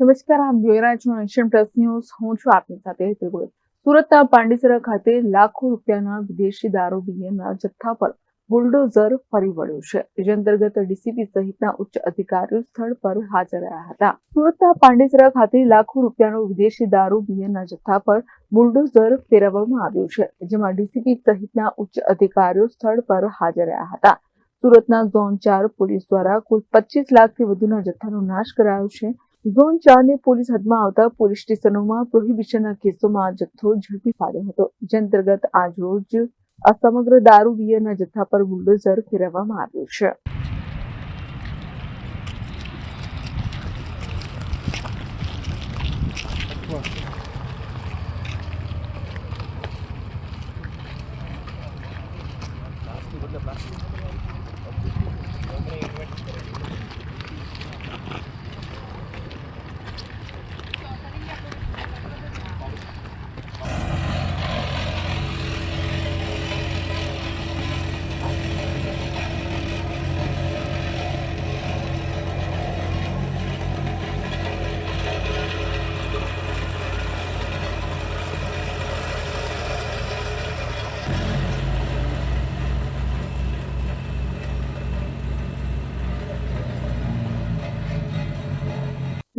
નમસ્કાર, આપ જોઈ રહ્યા છો એશિયન પ્લસ ન્યૂઝ. હું છું આપની સાથે હેતલ સુરતના પાંડેસરા ખાતે લાખો રૂપિયાના વિદેશી દારૂ બિયરના જથ્થા પર બુલડોઝર ફરી વળ્યું છે. જે અંતર્ગત ડીસીપી સહિતના ઉચ્ચ અધિકારીઓ સ્થળ પર હાજર રહ્યા હતા. સુરતના પાંડેસરા ખાતે લાખો રૂપિયાનો વિદેશી દારૂ બિયરના જથ્થા પર બુલડોઝર ફેરવવામાં આવ્યું છે. જેમાં ડીસીપી સહિતના ઉચ્ચ અધિકારીઓ સ્થળ પર હાજર રહ્યા હતા. સુરતના ઝોન ચાર પોલીસ દ્વારા કુલ પચીસ લાખથી વધુના જથ્થાનો નાશ કરાયો છે. ઝોન ચારને પોલીસ હદમાં આવતા પોલીસ સ્ટેશનોમાં પ્રોહિબિશનના કેસોમાં જથ્થો ઝડપી પાડ્યો હતો, જે અંતર્ગત આજરોજ આ સમગ્ર દારૂ બિયરના જથ્થા પર બુલડોઝર ફેરવવામાં આવ્યું છે.